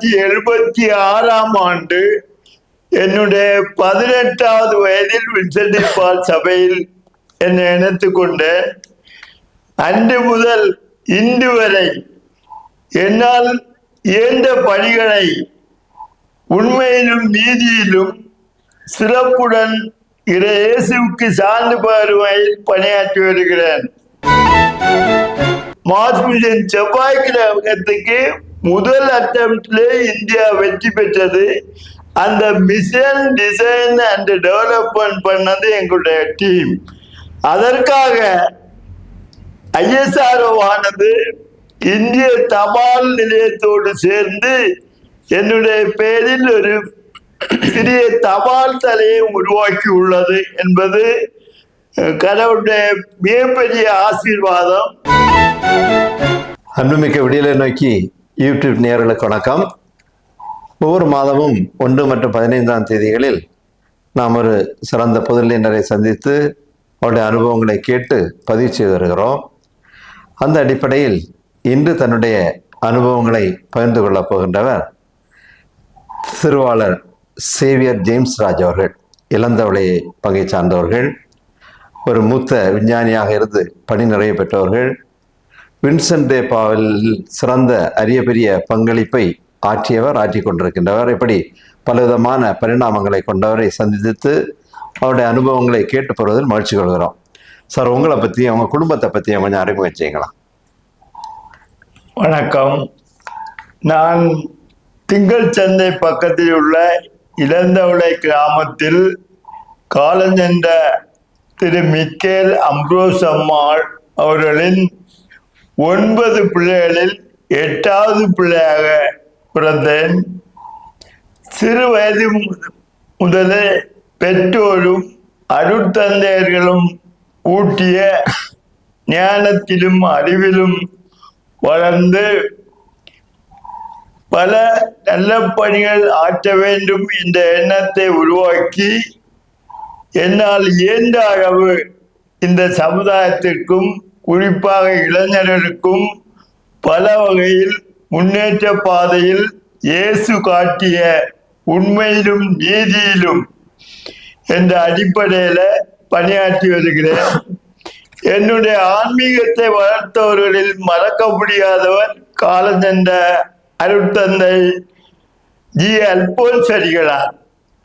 தொள்ளாயிரத்தி எழுபத்தி ஆறாம் ஆண்டு என்னுடைய பதினெட்டாவது வயதில் வின்சென்டி பால் சபையில் என்னை இணைத்துக் அன்று முதல் இன்று வரை என்னால் இயன்ற பணிகளை உண்மையிலும் நீதியிலும் சிறப்புடன் இறை இயேசுவுக்கு சார்ந்து பருவையில் பணியாற்றி வருகிறேன். மாஸ்மிஷன் செவ்வாய்க்கிழமத்துக்கு முதல் அட்டம்ப்ட்லே இந்தியா வெற்றி பெற்றது. அந்த மிஷன் டிசைன் அண்ட் டெவலப்மெண்ட் பண்ணது எங்களுடைய டீம் அதற்காக ஐஎஸ்ஆர்ஓ ஆனது இந்திய தபால் நிலையத்தோடு சேர்ந்து என்னுடைய பெயரில் ஒரு சிறிய தபால் தலையை உருவாக்கி உள்ளது என்பது கடவுளுடைய மிகப்பெரிய ஆசீர்வாதம். அன்புமிக்க விடியலை நோக்கி யூடியூப் நேர்களுக்கு வணக்கம். ஒவ்வொரு மாதமும் ஒன்று மற்றும் பதினைந்தாம் தேதிகளில் நாம் ஒரு சிறந்த பொதுநிலையினரை சந்தித்து அவருடைய அனுபவங்களை கேட்டு பதிவு செய்து வருகிறோம். அந்த அடிப்படையில் இன்று தன்னுடைய அனுபவங்களை பகிர்ந்து கொள்ளப் போகின்றவர் திருவாளர் சேவியர் ஜேம்ஸ் ராஜ் அவர்கள் இளந்தவளை பங்கை சார்ந்தவர்கள் ஒரு மூத்த விஞ்ஞானியாக இருந்து பணி நிறைய பெற்றவர்கள் வின்சென்ட் டே சிறந்த அரிய பெரிய பங்களிப்பை ஆற்றியவர் ஆற்றி கொண்டிருக்கின்றவர். இப்படி பலவிதமான பரிணாமங்களை கொண்டவரை சந்தித்து அவருடைய அனுபவங்களை கேட்டு பெறுவதில் மகிழ்ச்சி கொள்கிறோம். சார் உங்களை பற்றி அவங்க குடும்பத்தை பற்றி கொஞ்சம் அறிமுகம் செய்யுங்களா வணக்கம். நான் திங்கள் சந்தை பக்கத்தில் உள்ள இளந்தவளை கிராமத்தில் காலஞ்சென்ற திரு மிக்கேல் அம்ப்ரோஸ் அம்மாள் அவர்களின் ஒன்பது பிள்ளைகளில் எட்டாவது பிள்ளையாக பிறந்தேன். சிறு வயது மு- முதலே பெற்றோரும் அருட்தந்தையர்களும் ஊட்டிய ஞானத்திலும் அறிவிலும் வளர்ந்து பல நல்ல பணிகள் ஆற்ற வேண்டும் என்ற எண்ணத்தை உருவாக்கி என்னால் இயன்ற அளவு இந்த சமுதாயத்திற்கும் குறிப்பாக இளைஞர்களுக்கும் பல வகையில் முன்னேற்ற பாதையில் இயேசு காட்டிய உண்மையிலும் நீதியிலும் என்ற அடிப்படையில் பணியாற்றி வருகிறேன். என்னுடைய ஆன்மீகத்தை வளர்த்தவர்களில் மறக்க முடியாதவர் காலஞ்சென்ற அருட்தந்தை ஜி. அல்போன்ஸ் அடிகளார்.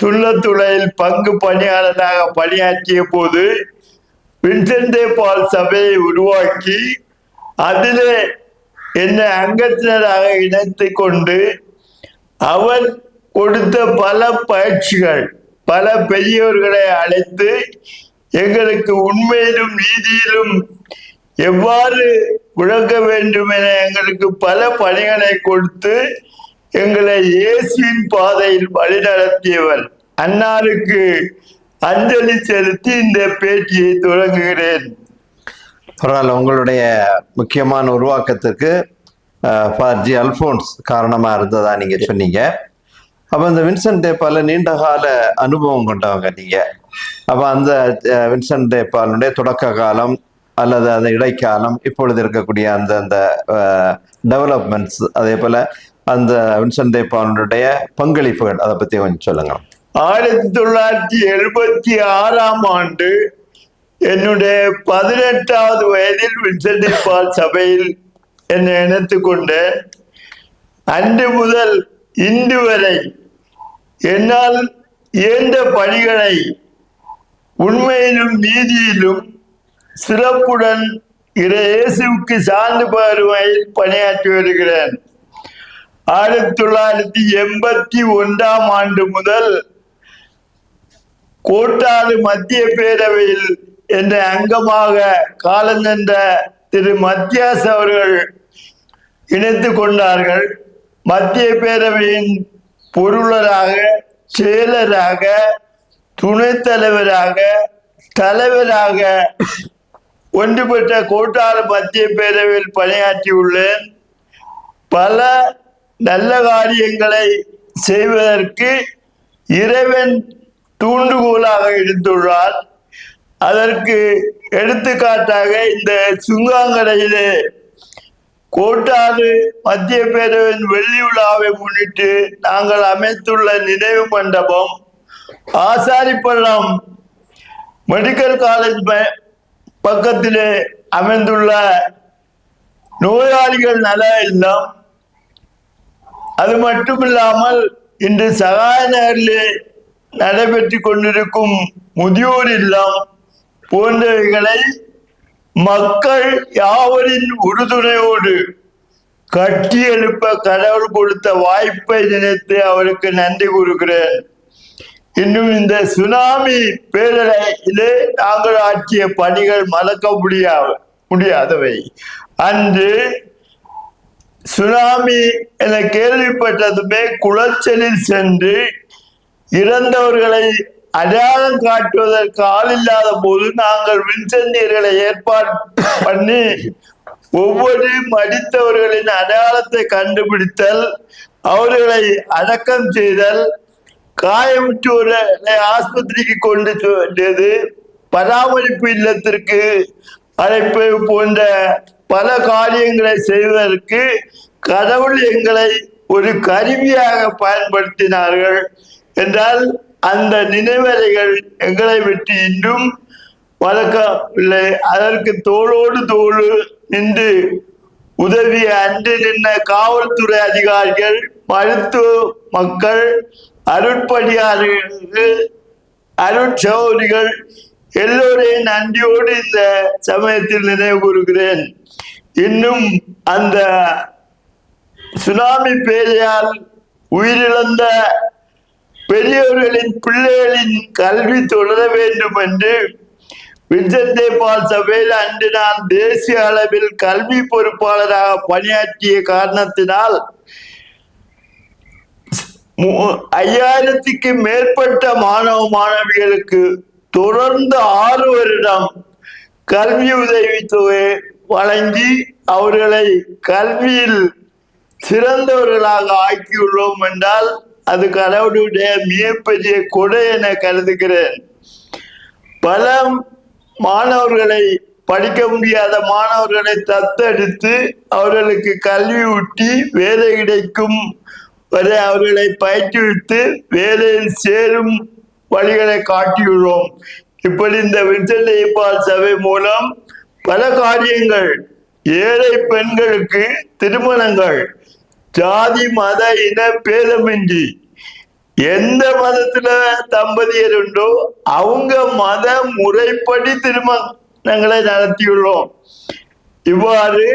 துள்ளத்துளையில் பங்கு பணியாளராக பணியாற்றிய போது வின்சென்டே பால் சபையை உருவாக்கி அதிலே என்னை அங்கத்தினராக இணைத்து கொண்டு அவர் கொடுத்த பல பயிற்சிகள் பல பெரியவர்களை அழைத்து எங்களுக்கு உண்மையிலும் நீதியிலும் எவ்வாறு விளக்க வேண்டும் என எங்களுக்கு பல பணிகளை கொடுத்து எங்களை இயேசுவின் பாதையில் வழிநடத்தியவர். அன்னாருக்கு அஞ்சலி செலுத்தி இந்த பேட்டியை தொடங்குகிறேன். பரவாயில்ல உங்களுடைய முக்கியமான உருவாக்கத்திற்கு ஃபார் ஜி அல்ஃபோன்ஸ் காரணமாக இருந்ததா நீங்கள் சொன்னீங்க. அப்போ இந்த வின்சென்ட் டேப்பால நீண்ட கால அனுபவம் கொண்டவங்க நீங்கள் அப்போ அந்த வின்சென்ட் டேப்பாலுடைய தொடக்க காலம் அல்லது அந்த இடைக்காலம் இப்பொழுது இருக்கக்கூடிய அந்த அந்த டெவலப்மெண்ட்ஸ் அதே போல் அந்த வின்சென்ட் டேப்பாலுடைய பங்களிப்புகள் அதை பற்றி கொஞ்சம் சொல்லுங்கள் ஆயிரத்தி தொள்ளாயிரத்தி எழுபத்தி ஆறாம் ஆண்டு என்னுடைய பதினெட்டாவது வயதில் வின்சென்டிபால் சபையில் என்னை இணைத்துக்கொண்டு அன்று முதல் இன்று வரை என்னால் இயன்ற பணிகளை உண்மையிலும் நீதியிலும் சிறப்புடன் இறை இயேசுவுக்கு சார்ந்து பெறுமையில் பணியாற்றி வருகிறேன். ஆயிரத்தி தொள்ளாயிரத்தி எண்பத்தி ஒன்றாம் ஆண்டு முதல் கோட்டாறு மத்திய பேரவையில் என்ற அங்கமாக காலந்தென்ற திரு மத்தியாஸ் அவர்கள் இணைத்து கொண்டார்கள். மத்திய பேரவையின் பொருளராக செயலராக துணைத் தலைவராக தலைவராக ஒன்றுபட்ட கோட்டாறு மத்திய பேரவையில் பணியாற்றியுள்ளேன். பல நல்ல காரியங்களை செய்வதற்கு இறைவன் தூண்டுகோலாக எடுத்துள்ளார். அதற்கு எடுத்துக்காட்டாக இந்த சுங்காங்கடையிலே கோட்டாறு மத்திய பேரவையின் வெள்ளி விழாவை முன்னிட்டு நாங்கள் அமைத்துள்ள நினைவு மண்டபம் ஆசாரிப்பள்ளம் மெடிக்கல் காலேஜ் ப- பக்கத்திலே அமைந்துள்ள நோயாளிகள் நல இல்லம். அது மட்டுமில்லாமல் இன்று சகாய நகரிலே நடைபெற்று கொண்டிருக்கும் முதியோர் இல்லம் போன்றவைகளை மக்கள் யாவரின் உறுதுணையோடு கட்டி எழுப்ப கடவுள் கொடுத்த வாய்ப்பை நினைத்து அவருக்கு நன்றி கூறுகிறேன். இன்னும் இந்த சுனாமி பேரலையிலே நாங்கள் ஆற்றிய பணிகள் மறக்க முடியாது முடியாதவை. அன்று சுனாமி என கேள்விப்பட்டதுமே குளச்சலில் சென்று இறந்தவர்களை அடையாளம் காட்டுவதற்கு ஆள் இல்லாத போது நாங்கள் வின்சென்டியர்களை ஏற்பாடு பண்ணி ஒவ்வொரு மடித்தவர்களின் அடையாளத்தை கண்டுபிடித்தல் அவர்களை அடக்கம் செய்தல் காயமுற்றோரை ஆஸ்பத்திரிக்கு கொண்டு சென்றது பராமரிப்பு இல்லத்திற்கு அழைப்பு போன்ற பல காரியங்களை செய்வதற்கு கடவுள் எங்களை ஒரு கருவியாக பயன்படுத்தினார்கள். என்றால் அந்த நினைவறைகள் எங்களை விட்டு இன்னும் வளர்க்கவில்லை. அதற்கு தோளோடு தோளு நின்று உதவிய அன்று நின்ற காவல்துறை அதிகாரிகள் மருத்துவ மக்கள் அருட்பணியாளர்கள் அருட்சௌரிகள் எல்லோரையும் நன்றியோடு இந்த சமயத்தில் நினைவு கூறுகிறேன். இன்னும் அந்த சுனாமி பேரையால் உயிரிழந்த பெரியவர்களின் பிள்ளைகளின் கல்வி தொடர வேண்டும் என்று வின்சென்டே பால் சபையில் அன்று நான் தேசிய அளவில் கல்வி பொறுப்பாளராக பணியாற்றிய காரணத்தினால் மு- ஐயாயிரத்துக்கு மேற்பட்ட மாணவ மாணவிகளுக்கு தொடர்ந்து ஆறு வருடம் கல்வி உதவித்தொகை வழங்கி அவர்களை கல்வியில் சிறந்தவர்களாக ஆக்கியுள்ளோம் என்றால் அது கடவுளுடைய மிகப்பெரிய கொடை என கருதுகிறேன். பல மாணவர்களை படிக்க முடியாத மாணவர்களை தத்தெடுத்து அவர்களுக்கு கல்வி ஊட்டி வேலை கிடைக்கும் வரை அவர்களை பயிற்றுவித்து வேலையில் சேரும் வழிகளை காட்டியுள்ளோம். இப்படி இந்த விடுதலை பால் சபை மூலம் பல காரியங்கள் ஏழை பெண்களுக்கு திருமணங்கள் ஜாதி மத இன பேதமின்றி எந்த மதத்துல தம்பதியர் உண்டோ அவங்க மத முறைப்படி திருமணங்களை நடத்தியுள்ளோம். இவ்வாறு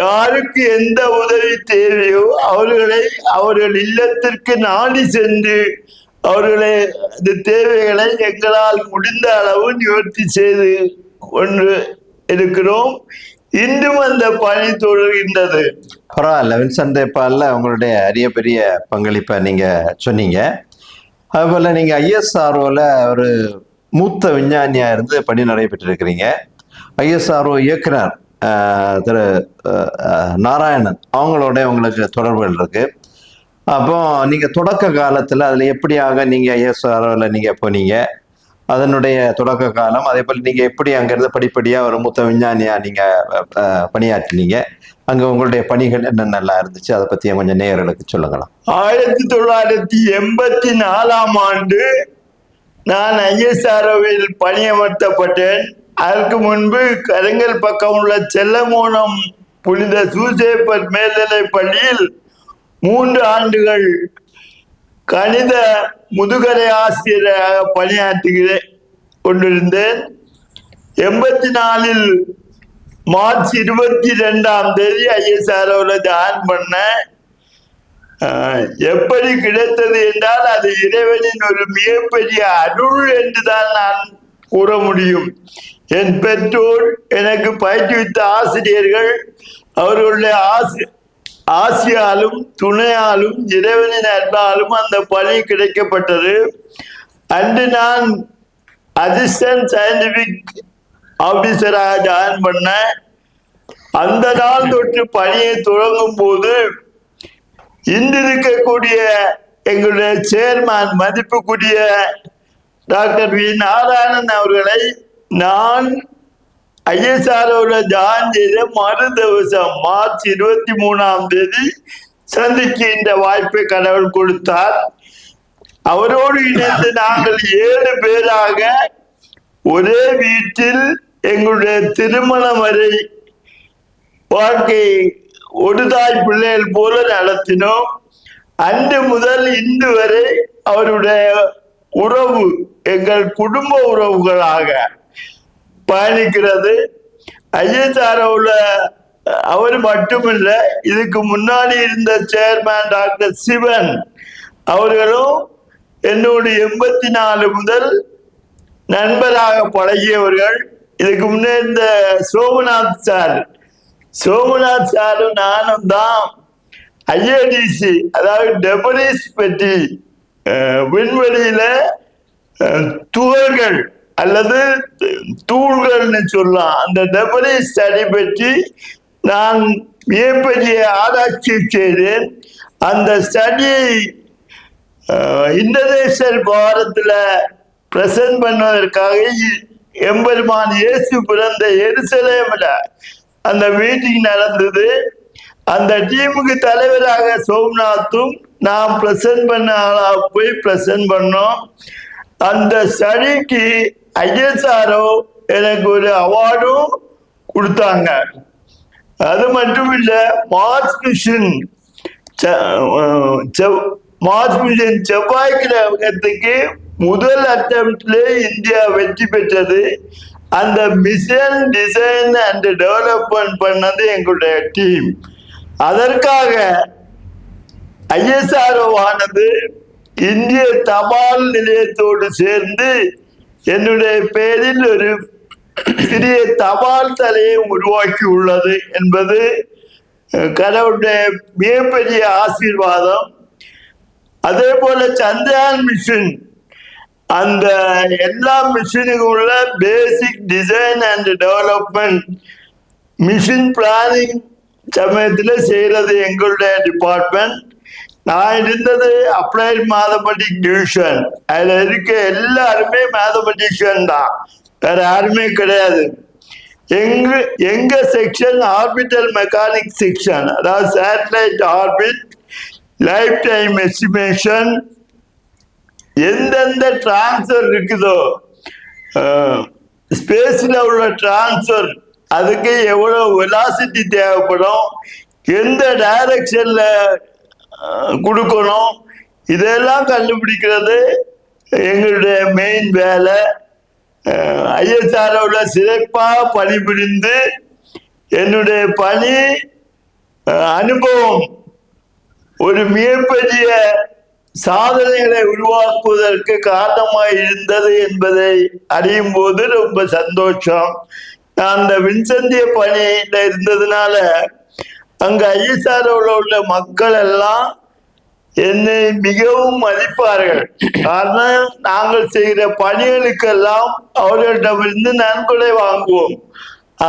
யாருக்கு எந்த உதவி தேவையோ அவர்களை அவர்கள் இல்லத்திற்கு நாடி சென்று அவர்களை இந்த தேவைகளை எங்களால் முடிந்த அளவு நிவர்த்தி செய்து கொண்டு இருக்கிறோம். இன்றும் அந்த பணி தொடர்கின்றது பரவாயில்ல சண்டே பாலில் உங்களுடைய அரிய பெரிய பங்களிப்பை நீங்கள் சொன்னீங்க. அதுபோல் நீங்கள் ஐஎஸ்ஆர்ஓவில் ஒரு மூத்த விஞ்ஞானியாக இருந்து பணி நடைபெற்றிருக்கிறீங்க. ஐஎஸ்ஆர்ஓ இயக்குனர் திரு நாராயணன் அவங்களோட உங்களுக்கு தொடர்புகள் இருக்கு. அப்போ நீங்கள் தொடக்க காலத்தில் அதில் எப்படியாக நீங்கள் ஐஎஸ்ஆர்ஓவில் நீங்கள் போனீங்க? அதனுடைய தொடக்க காலம் அதே போல் நீங்கள் எப்படி அங்கேருந்து படிப்படியாக ஒரு மூத்த விஞ்ஞானியாக நீங்கள் பணியாற்றினீங்க அங்கே உங்களுடைய பணிகள் என்னென்னலாம் இருந்துச்சு? அதை பற்றி கொஞ்சம் நேயர்களுக்கு சொல்லுங்களா ஆயிரத்தி தொள்ளாயிரத்தி எண்பத்தி நாலாம் ஆண்டு நான் ஐஎஸ்ஆர்ஓவில் பணியமர்த்தப்பட்டேன். அதற்கு முன்பு கருங்கல் பக்கம் உள்ள செல்லமோனம் புனித சூசேப்பர் மேல்நிலை பள்ளியில் மூன்று ஆண்டுகள் கணித முதுகலை ஆசிரியராக பணியாற்றுகிறேன் கொண்டிருந்தேன். எண்பத்தி நாலில் மார்ச் இருபத்தி ரெண்டாம் தேதி ஐஎஸ்ஆர்ஓவில் ஜாயின் பண்ணேன். எப்படி கிடைத்தது என்றால் அது இறைவனின் ஒரு மிகப்பெரிய அருள் என்றுதான் நான் கூற முடியும். என் பெற்றோர் எனக்கு பயிற்றுவித்த ஆசிரியர்கள் அவர்களுடைய ஆசி ஆசியாலும் துணையாலும் இறைவனின் அன்பாலும் அந்த பணி கிடைக்கப்பட்டது. அன்று நான் அசிஸ்டன்ட் சயின்டிபிக் ஆபீசராக ஜாயின் பண்ணேன் அந்த நாள் தொட்டு பணியை தொடங்கும் போது இன்றிருக்கக்கூடிய எங்களுடைய சேர்மேன் மதிப்புக்குரிய டாக்டர் வி. நாராயணன் அவர்களை நான் ஐஎஸ்ஆரோட ஜாயின் மறு திவசம் மார்ச் இருபத்தி மூணாம் தேதி சந்திக்கின்ற வாய்ப்பை கடவுள் கொடுத்தார். அவரோடு இணைந்து நாங்கள் ஏழு பேராக ஒரே வீட்டில் எங்களுடைய திருமணம் வரை வாழ்க்கை ஒரு தாய் பிள்ளைகள் போல நடத்தினோம். அன்று முதல் இன்று வரை அவருடைய உறவு எங்கள் குடும்ப உறவுகளாக பயணிக்கிறது. ஐஎஸ்ஆர்ஓல அவர் மட்டுமில்லை இதுக்கு முன்னாடி இருந்த சேர்மேன் டாக்டர் சிவன் அவர்களும் என்னோடு எண்பத்தி நாலு முதல் நண்பராக பழகியவர்கள். இதுக்கு முன்னே இந்த சோமநாத் சார். சோமநாத் சாரும் நானும் தான் ஐஏடிசி அதாவது டெபரிஸ் பற்றி விண்வெளியில துகள்கள் அல்லது தூள்கள்னு சொல்லலாம். அந்த டெபரி ஸ்டடி பற்றி நான் மிகப்பெரிய ஆராய்ச்சி செய்தேன். அந்த ஸ்டடியை இந்தோனேஷியல் பாரத்தில் பிரசன்ட் பண்ணுவதற்காக எம்பெருமான் இயேசு பிறந்த எருசலேமில் அந்த மீட்டிங் நடந்தது. அந்த டீமுக்கு தலைவராக சோம்நாத்தும் நான் பிரசன்ட் பண்ண ஆளா போய் பிரசன்ட் பண்ணோம். அந்த ஸ்டடிக்கு ஐஎஸ்ஆர்ஓ எனக்கு ஒரு அவார்டும் கொடுத்தாங்க. அது மட்டும் இல்ல மாஸ் மிஷன் மார்ஸ் மிஷன் செவ்வாய் கிரகத்துக்கு முதல் அட்டம்ப்ட்ல இந்தியா வெற்றி பெற்றது. அந்த மிஷன் டிசைன் அண்ட் டெவலப்மெண்ட் பண்ணது எங்களுடைய டீம் அதற்காக ஐஎஸ்ஆர்ஓ ஆனது இந்திய தபால் நிலையத்தோடு சேர்ந்து என்னுடைய பெயரில் ஒரு சிறிய தபால் தலையை உருவாக்கி உள்ளது என்பது கடவுளுடைய மிகப்பெரிய ஆசீர்வாதம். அதே போல சந்திரயான் மிஷின் அந்த எல்லா மிஷினுக்கும் உள்ள basic design and development machine planning சமயத்தில் செய்கிறது எங்களுடைய டிபார்ட்மெண்ட் நான் இருந்தது அப்ளைட் மேத்தமெட்டிக் டிவிஷன் அதில் இருக்க எல்லாருமே மேத்தமெட்டிஷியன் தான். வேற யாருமே கிடையாது. எங்க எங்க செக்ஷன் ஆர்பிட்டல் மெக்கானிக் செக்ஷன் அதாவது satellite orbit life time estimation எந்தெந்த டிரான்ஸ்ஃபர் இருக்குதோ ஸ்பேஸில் உள்ள டிரான்ஸ்ஃபர் அதுக்கு எவ்வளோ வெலாசிட்டி தேவைப்படும் எந்த டைரக்ஷனில் கொடுக்கணும். இதெல்லாம் கண்டுபிடிக்கிறது எங்களுடைய மெயின் வேலை. ஐஎஸ்ஆரோட சிறப்பாக பணிபுரிந்து என்னுடைய பணி அனுபவம் ஒரு மிகப்பெரிய சாதனைகளை உருவாக்குவதற்கு காரணமாக இருந்தது என்பதை அறியும் போது ரொம்ப சந்தோஷம். நான் அந்த வின்சந்திய பணியில இருந்ததுனால அங்க ஐஎஸ்ஆர்ஓல உள்ள மக்கள் எல்லாம் என்னை மிகவும் மதிப்பார்கள். காரணம் நாங்கள் செய்கிற பணிகளுக்கெல்லாம் அவர்களிடமிருந்து நன்கொடை வாங்குவோம்.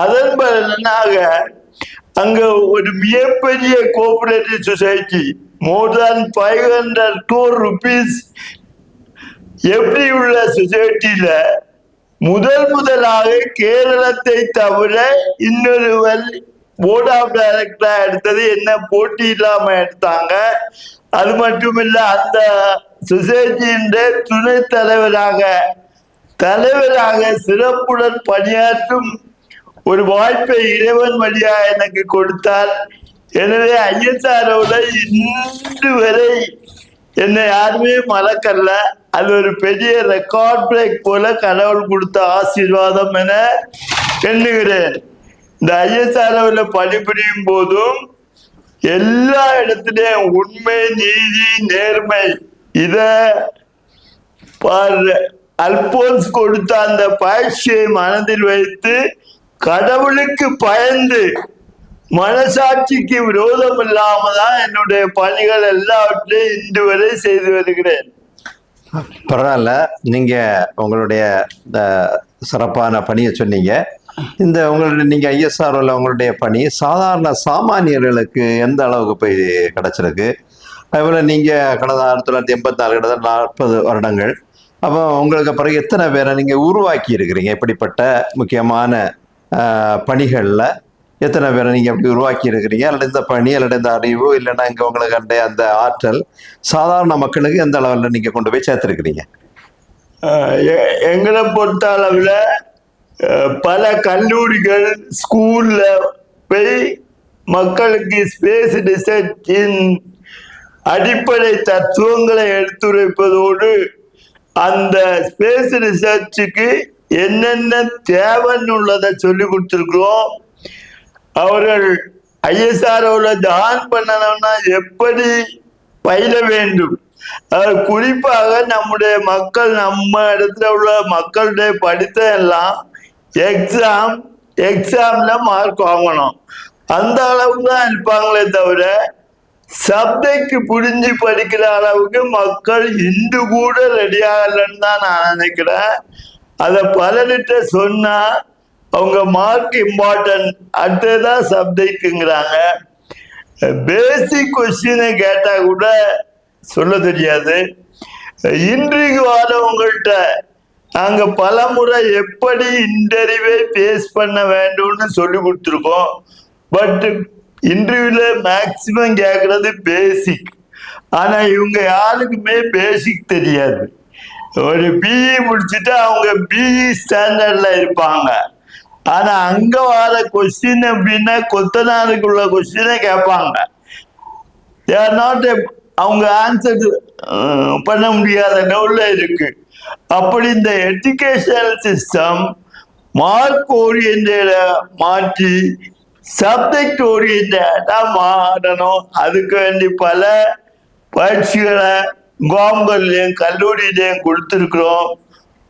அதன் பலனாக அங்க ஒரு மிகப்பெரிய cooperative society more than five hundred tour rupees எப்படி உள்ள சொசைட்டியில முதல் முதலாக கேரளத்தை தவிர இன்னொருவர் போர்ட் ஆஃப் டைரக்டரா எடுத்தது என்ன போட்டி இல்லாம எடுத்தாங்க. அது மட்டும் இல்ல அந்த சொசைட்டியின் துணை தலைவராக தலைவராக சிறப்புடன் பணியாற்றும் ஒரு வாய்ப்பை இறைவன் வழியா எனக்கு கொடுத்தார். எனவே ஐஎஸ்ஆரோட இன்று வரை என்னை யாருமே மறக்கல. அது ஒரு பெரிய ரெக்கார்ட் பிரேக் போல கடவுள் கொடுத்த ஆசீர்வாதம் என எண்ணுகிறேன். இந்த ஐஎஸ்ஆர்ஓல பணிபுரியும் போதும் எல்லா இடத்துலயும் உண்மை நீதி நேர்மை இத அல்போன்ஸ் கொடுத்த அந்த பயிற்சியை மனதில் வைத்து கடவுளுக்கு பயந்து மனசாட்சிக்கு விரோதம் இல்லாம தான் என்னுடைய பணிகள் எல்லாவற்றையும் இன்று வரை செய்து வருகிறேன். பரவாயில்ல. நீங்க உங்களுடைய இந்த சிறப்பான பணியை சொன்னீங்க. இந்த உங்களுடைய நீங்க ஐஎஸ்ஆர்ஓல உங்களுடைய பணி சாதாரண சாமானியர்களுக்கு எந்த அளவுக்கு போய் கிடைச்சிருக்கு? அதுபோல நீங்க கடந்த ஆயிரத்தி தொள்ளாயிரத்தி எண்பத்தி நாலு கிட்டத்தட்ட நாற்பது வருடங்கள். அப்போ உங்களுக்கு பிறகு எத்தனை பேரை நீங்க உருவாக்கி இருக்கிறீங்க? இப்படிப்பட்ட முக்கியமான பணிகளில் எத்தனை பேரை நீங்கள் அப்படி உருவாக்கி இருக்கிறீங்க? அல்லது இந்த பணி அல்லது இந்த அறிவு இல்லைன்னா இங்கே உங்களுக்கு அந்த அந்த ஆற்றல் சாதாரண மக்களுக்கு எந்த அளவில் நீங்கள் கொண்டு போய் சேர்த்துருக்கிறீங்க? எ- எங்களை பொறுத்த அளவில் பல கல்லூரிகள் ஸ்கூல்ல போய் மக்களுக்கு ஸ்பேஸ் ரிசர்ச்சின் அடிப்படை தத்துவங்களை எடுத்துரைப்பதோடு அந்த ஸ்பேஸ் ரிசர்ச்சுக்கு என்னென்ன தேவைன்னு உள்ளதை சொல்லி கொடுத்துருக்குறோம். அவர்கள் ஐஎஸ்ஆர்ஓவில் ஜாயின் பண்ணணும்னா எப்படி பயில வேண்டும்? குறிப்பாக நம்முடைய மக்கள் நம்ம இடத்துல உள்ள மக்களுடைய படித்த எல்லாம் எக்ஸாம் எக்ஸாம்ல மார்க் வாங்கணும். அந்த அளவுக்கு தான் இருப்பாங்களே தவிர சப்ஜெக்ட் புரிஞ்சு படிக்கிற அளவுக்கு மக்கள் இந்து கூட ரெடி ஆகலைன்னு தான் நான் நினைக்கிறேன். அதை பலர்கிட்ட சொன்னா அவங்க மார்க் இம்பார்ட்டன்ட் அடுத்ததான் சப்ஜெக்ட்டுங்கிறாங்க பேசிக் கொஸ்டினை கேட்டா கூட சொல்ல தெரியாது. இன்றைக்கு வரவங்கள்ட்ட நாங்க பலமுறை எப்படி இன்டர்வியூவை ஃபேஸ் பண்ண வேண்டும்னு சொல்லி கொடுத்துருக்கோம். பட் இன்டர்வியூல மேக்சிமம் கேட்கறது பேசிக் ஆனா இவங்க யாருக்குமே பேசிக் தெரியாது. ஒரு பிஇ முடிச்சுட்டு அவங்க பிஇ ஸ்டாண்டர்ட்ல இருப்பாங்க. ஆனா அங்க வர கொஸ்டின் அப்படின்னா கொத்தனாருக்குள்ள கொஸ்டினை கேட்பாங்க. தேர் நாட் அவங்க ஆன்சர் பண்ண முடியாத லெவல்ல இருக்கு. அப்படி இந்த எஜுகேஷனல் சிஸ்டம் மார்க் ஓரியன்ட மாற்றி சப்ஜெக்ட் ஓரியன்டா மாறணும். அதுக்கு வேண்டி பல பயிற்சிகளை முகாம்கள்லையும் கல்லூரியிலையும் கொடுத்துருக்குறோம்.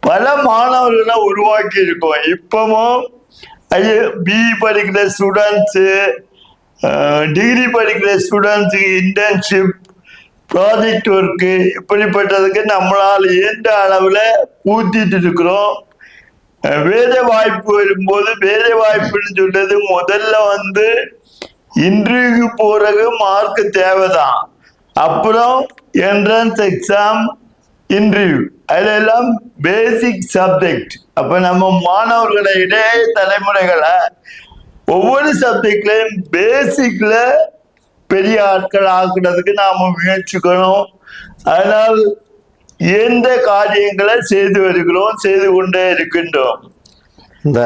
பல மாணவர்களை உருவாக்கி இருக்கோம் இப்பவும் பிஇ படிக்கிற ஸ்டூடெண்ட்ஸு டிகிரி படிக்கிற ஸ்டூடெண்ட்ஸுக்கு இன்டர்ன்ஷிப் ப்ராஜெக்ட் ஒர்க்கு இப்படிப்பட்டதுக்கு நம்மளால் இயன்ற அளவில் ஊத்திட்டு இருக்கிறோம் வேலை வாய்ப்பு வரும்போது வேலை வாய்ப்புன்னு சொல்றது முதல்ல வந்து இன்டர்வியூக்கு போறது மார்க் தேவைதான். அப்புறம் என்ட்ரன்ஸ் எக்ஸாம் இன்டர்வியூ அதெல்லாம் பேசிக் சப்ஜெக்ட் அப்ப நம்ம மாணவர்களிடையே தலைமுறைகளை ஒவ்வொரு சப்ஜெக்ட்லயும் பேசிக்ல பெரிய ஆட்கள் ஆக்குறதுக்கு நாம முயற்சிக்கணும். அதனால் எந்த காரியங்களை செய்து வருகிறோம் செய்து கொண்டே இருக்கின்றோம். இந்த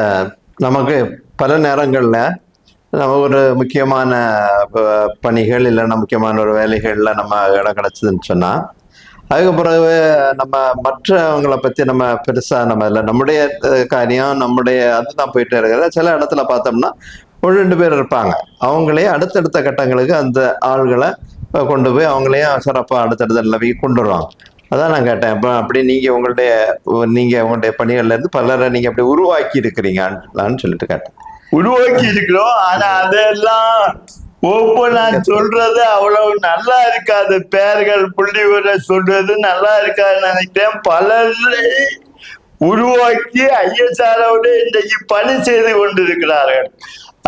நமக்கு பல நேரங்களில் நம்ம ஒரு முக்கியமான ப- பணிகள் இல்லைன்னா முக்கியமான ஒரு வேலைகளில் நம்ம இடம் கிடச்சிதுன்னு சொன்னால் அதுக்கு பிறகு நம்ம மற்றவங்களை பற்றி நம்ம பெருசாக நம்ம இல்லை நம்முடைய காரியம் நம்முடைய அதுதான் போயிட்டே இருக்கிற சில இடத்துல பார்த்தோம்னா ஒரு ரெண்டு பேர் இருப்பாங்க. அவங்களே அடுத்தடுத்த கட்டங்களுக்கு அந்த ஆள்களை கொண்டு போய் அவங்களையும் சிறப்பாக அடுத்தடுத்த நிலைமைக்கு கொண்டு வருவாங்க. அதான் நான் கேட்டேன். அப்போ அப்படி நீங்க உங்களுடைய நீங்க உங்களுடைய பணிகள்ல இருந்து பலரை நீங்க அப்படி உருவாக்கி இருக்கிறீங்களான்னு சொல்லிட்டு கேட்டேன். உருவாக்கி இருக்கிறோம். ஆனா அதெல்லாம் ஓப்பனா சொல்றது அவ்வளவு நல்லா இருக்காது. பெயர்கள் புள்ளி விவர சொல்றது நல்லா இருக்காதுன்னு நினைக்கிறேன். பலரை உருவாக்கி ஐஎஸ்ஆரோட இன்றைக்கு பணி செய்து கொண்டிருக்கிறார்கள்.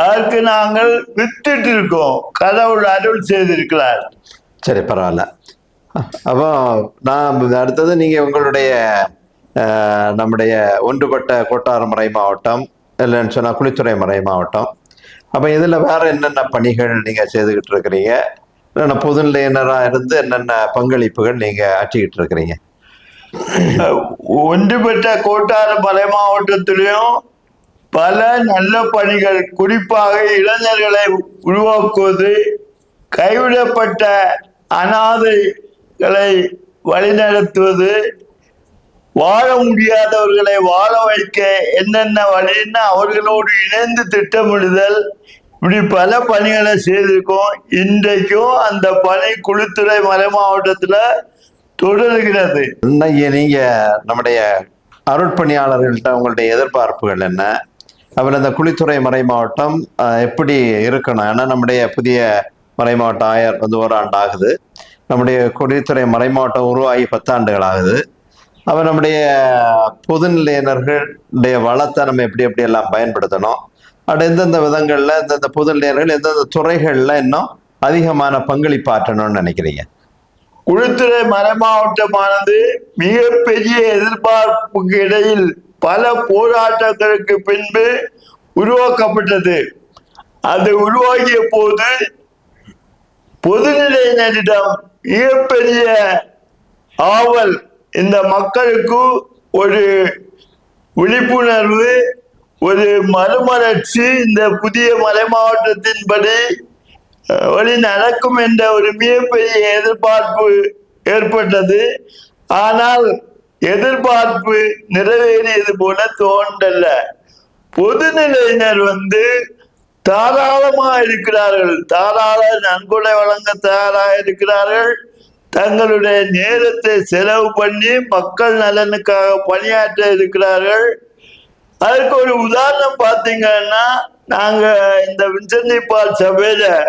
அதற்கு நாங்கள் வித்துட்டு இருக்கோம் கடவுள் அருள் செய்திருக்கிறார். சரி பரவாயில்ல. அப்போ நான் அடுத்தது நீங்க உங்களுடைய நம்முடைய ஒன்றுபட்ட கோட்டாரமறை மாவட்டம் இல்லைன்னு சொன்னா குளித்துறை மறை மாவட்டம். அப்போ இதுல வேற என்னென்ன பணிகள் நீங்க செய்துக்கிட்டு இருக்கிறீங்க? இல்லைன்னா பொதுநிலையினராக இருந்து என்னென்ன பங்களிப்புகள் நீங்க ஆற்றிக்கிட்டு இருக்கிறீங்க? ஒன்றுபட்ட கோட்டார மலை மாவட்டத்திலையும் பல நல்ல பணிகள் குறிப்பாக இளைஞர்களை உருவாக்குவது கைவிடப்பட்ட அனாதைகளை வழிநடத்துவது வாழ முடியாதவர்களை வாழ வைக்க என்னென்ன வழின்னு அவர்களோடு இணைந்து திட்டமிடுதல். இப்படி பல பணிகளை செய்திருக்கோம். இன்றைக்கும் அந்த பணி குளித்துறை மலை மாவட்டத்தில் தொடர்கிறது. இன்னைக்கு நீங்க நம்முடைய அருட்பணியாளர்கள்ட்ட உங்களுடைய எதிர்பார்ப்புகள் என்ன? அப்புறம் இந்த குளித்துறை மறை மாவட்டம் எப்படி இருக்கணும்? ஏன்னா நம்முடைய புதிய மறை மாவட்ட ஆயர் வந்து ஓராண்டு ஆகுது நம்முடைய குளித்துறை மறை மாவட்டம் உருவாகி பத்தாண்டுகள் ஆகுது அப்போ நம்முடைய பொதுநிலையினர்களுடைய வளத்தை நம்ம எப்படி எப்படி எல்லாம் பயன்படுத்தணும்? அப்படி எந்தெந்த விதங்களில் எந்தெந்த பொதுநிலையினர்கள் எந்தெந்த துறைகளில் இன்னும் அதிகமான பங்களிப்பாற்றணும்னு நினைக்கிறீங்க? குளித்துறை மறைமாவட்டமானது மிகப்பெரிய எதிர்பார்ப்புக்கு இடையில் பல போராட்டங்களுக்கு பின்பு உருவாக்கப்பட்டது. அது உருவாகிய போது பொதுநிலையினரிடம் மிகப்பெரிய ஆவல் இந்த மக்களுக்கு ஒரு விழிப்புணர்வு ஒரு மறுமலர்ச்சி இந்த புதிய மலை மாவட்டத்தின்படி வழி நடக்கும் என்ற ஒரு மிகப்பெரிய எதிர்பார்ப்பு ஏற்பட்டது. ஆனால் எதிர்பார்ப்பு நிறைவேறியது போல தோன்றல. பொதுநிலையினர் வந்து தாராளமா இருக்கிறார்கள். தாராள நன்கொடை வழங்க தயாராக இருக்கிறார்கள். தங்களுடைய நேரத்தை செலவு பண்ணி மக்கள் நலனுக்காக பணியாற்ற இருக்கிறார்கள். அதற்கு ஒரு உதாரணம் பார்த்தீங்கன்னா நாங்க இந்த விஞ்சந்திப்பால் சபையில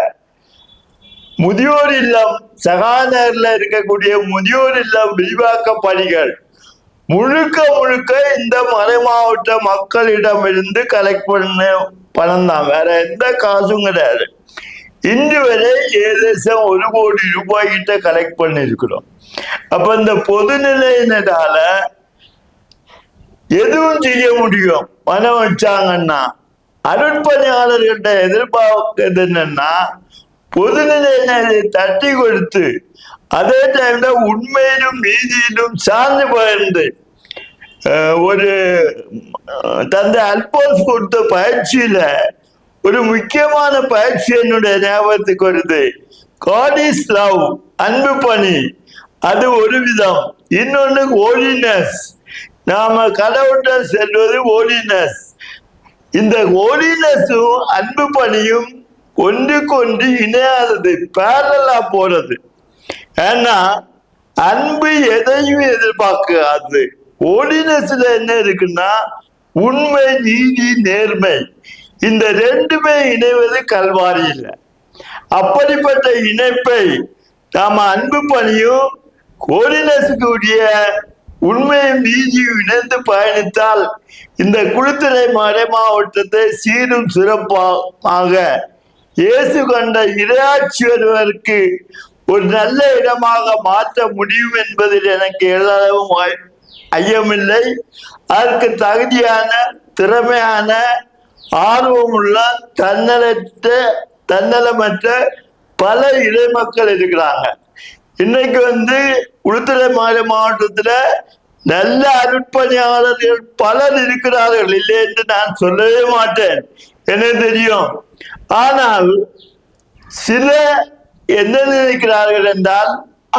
முதியோர் இல்லம் சகாநகர்ல இருக்கக்கூடிய முதியோர் இல்லம் விரிவாக்க பணிகள். முழுக்க முழுக்க இந்த மறை மாவட்ட மக்களிடமிருந்து கலெக்ட் பண்ண பணம் தான். வேற எந்த காசும் கிடையாது. இன்று வரை ஏதேசம் ஒரு கோடி ரூபாய் கிட்ட கலெக்ட் பண்ணிருக்கிறோம். அப்ப இந்த பொதுநிலையினரால எதுவும் செய்ய முடியும். மனம் வச்சாங்கன்னா அருட்பணியாளர்கிட்ட எதிர்பார்க்கிறது என்னன்னா பொதுநிலையினரை தட்டி கொடுத்து அதே டைம்ல உண்மையிலும் நீதியிலும் சார்ந்து பகிர்ந்து ஒரு தந்தை அல்போன்ஸ் கொடுத்த பயிற்சியில ஒரு முக்கியமான பயிற்சி என்னுடைய ஞாபகத்துக்கு வருது. காட் இஸ் லவ் அன்பு பணி. அது ஒரு விதம். இன்னொன்று ஓலினஸ் நாம கடவுள்கிட்ட செல்வது ஓலினஸ் இந்த ஓலினஸும் அன்பு பணியும் ஒன்றுக்கொன்று இணையாதது பேரலா போறது. ஏன்னா அன்பு எதையும் எதிர்பார்க்காது. ஹோலினஸ்ல என்ன இருக்குன்னா உண்மை நீதி நேர்மை. இந்த ரெண்டுமே இணைவது கல்வாரி இல்லை அப்படிப்பட்ட இணைப்பை நாம அன்பு பணியும் ஹோலினஸுக்கு உரிய உண்மையும் நீதியும் இணைந்து பயணித்தால் இந்த குளித்துறை மறை மாவட்டத்தை சீரும் சிறப்பாக இயேசு கண்ட இரையாட்சி ஒருவருக்கு ஒரு நல்ல இடமாக மாற்ற முடியும் என்பதில் எனக்கு எல்லளவும் ஐயமில்லை. அதற்கு தகுதியான திறமையான ஆர்வமுள்ள தன்னலற்ற தன்னலமற்ற பல இடைமக்கள் இருக்கிறாங்க. இன்னைக்கு வந்து உளுத்துறை மாவட்டத்துல நல்ல அருட்பணியாளர்கள் பலர் இருக்கிறார்கள். இல்லை என்று நான் சொல்லவே மாட்டேன். எனக்கு தெரியும். ஆனால் சில என்ன நினைக்கிறார்கள் என்றால்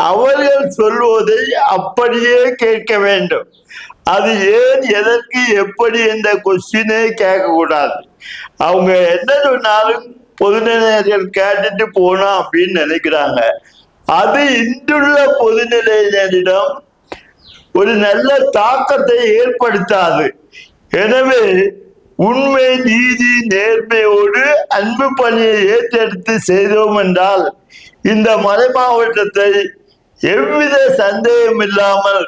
அவர்கள் சொல்வதை அப்படியே கேட்க வேண்டும். அது ஏன் எதற்கு எப்படி என்ற கொஸ்டினே கேட்கக்கூடாது. அவங்க என்ன சொன்னாலும் பொதுநிலையர்கள் கேட்டுட்டு போனோம் அப்படின்னு நினைக்கிறாங்க. அது இன்றுள்ள பொதுநிலையினரிடம் ஒரு நல்ல தாக்கத்தை ஏற்படுத்தாது. எனவே உண்மை நீதி நேர்மையோடு அன்பு பணியை ஏற்றெடுத்து செய்தோம் என்றால் இந்த மலை மாவட்டத்தை எவ்வித சந்தேகம் இல்லாமல்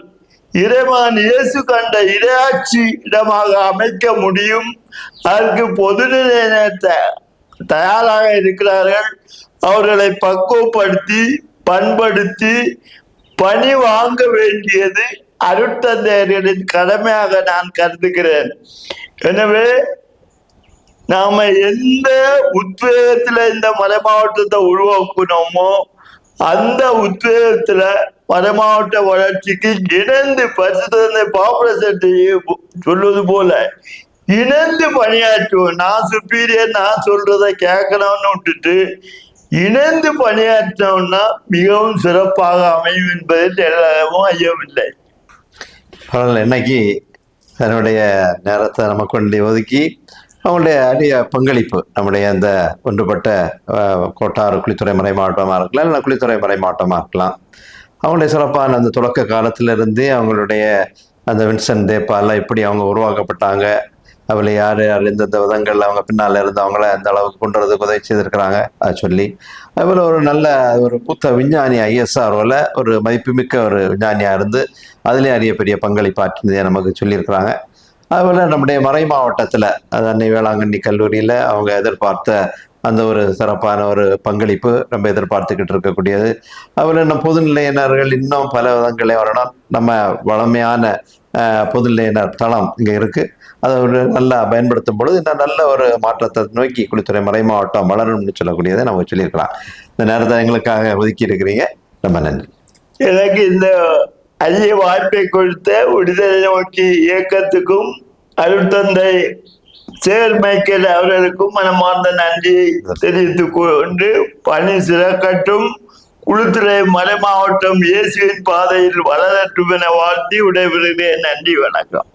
இறைவான் இயேசு கண்ட இரையாட்சி இடமாக அமைக்க முடியும். அதற்கு பொது தயாராக இருக்கிறார்கள். அவர்களை பக்குவப்படுத்தி பண்படுத்தி பணி வாங்க வேண்டியது அருட்தந்தையர்களின் கடமையாக நான் கருதுகிறேன். எனவே நாம எந்த உத்வேகத்துல இந்த மலை மாவட்டத்தை உருவாக்கினோமோ அந்த உத்வேகத்துல மலை மாவட்ட வளர்ச்சிக்கு இணைந்து பரிசுத்த பாப்புலேஷன் சொல்வது போல இணைந்து பணியாற்றுவோம். நான் சுப்பீரியர் நான் சொல்றதை கேட்கணும்னு விட்டுட்டு இணைந்து பணியாற்றினோம்னா மிகவும் சிறப்பாக அமையும் என்பதில் எல்லாமும் ஐயமில்லை. பலன் இன்னைக்கு தன்னுடைய நேரத்தை நமக்கு கொண்டு ஒதுக்கி அவங்களுடைய அடிய பங்களிப்பு நம்முடைய அந்த ஒன்றுபட்ட கோட்டார் கோட்டாறு குளித்துறை மறை மாவட்டமாக இருக்கலாம் இல்லை குளித்துறை மறை மாவட்டமாக இருக்கலாம். அவங்களுடைய சிறப்பான அந்த தொடக்க காலத்திலிருந்தே அவங்களுடைய அந்த வின்சென்ட் தேப்பாலாம் எப்படி அவங்க உருவாக்கப்பட்டாங்க அவளை யார் யார் எந்தெந்த விதங்கள்ல அவங்க பின்னால் இருந்தவங்கள அந்த அளவுக்கு கொண்டு உதவி செய்திருக்கிறாங்க அதை சொல்லி. அதுபோல் ஒரு நல்ல ஒரு புத்த விஞ்ஞானி ஐஎஸ்ஆர்ஓவில் ஒரு மதிப்புமிக்க ஒரு விஞ்ஞானியாக இருந்து அதுலேயும் அரிய பெரிய பங்களிப்பாற்றினதை நமக்கு சொல்லியிருக்கிறாங்க. அதுபோல் நம்முடைய மறை மாவட்டத்தில் அது அன்னை வேளாங்கண்ணி கல்லூரியில் அவங்க எதிர்பார்த்த அந்த ஒரு சிறப்பான ஒரு பங்களிப்பு ரொம்ப எதிர்பார்த்துக்கிட்டு இருக்கக்கூடியது. அதுபோல் இன்னும் பொதுநிலையினர்கள் இன்னும் பல விதங்களே வரணும். நம்ம வளமையான பொதுநிலையினர் தளம் இங்கே இருக்குது அதை ஒரு நல்லா பயன்படுத்தும் பொழுது இன்னும் நல்ல ஒரு மாற்றத்தை நோக்கி குளித்துறை மறை மாவட்டம் வளரும்னு சொல்லக்கூடியதை நம்ம சொல்லியிருக்கலாம். இந்த நேரத்தை எங்களுக்காக ஒதுக்கி இருக்கிறீங்க. ரொம்ப நன்றி. எனக்கு இந்த அரிய வாய்ப்பை கொடுத்த விடுதலை நோக்கி இயக்கத்துக்கும் அருட்தந்தை சேர் மைக்கேல் அவர்களுக்கும் மனமார்ந்த நன்றியை தெரிவித்துக் கொண்டு பணி சிறக்கட்டும். குளுத்துறை மலை மாவட்டம் இயேசுவின் பாதையில் வளரட்டும் என வாழ்த்தி விடைபெறுகிறேன். நன்றி வணக்கம்.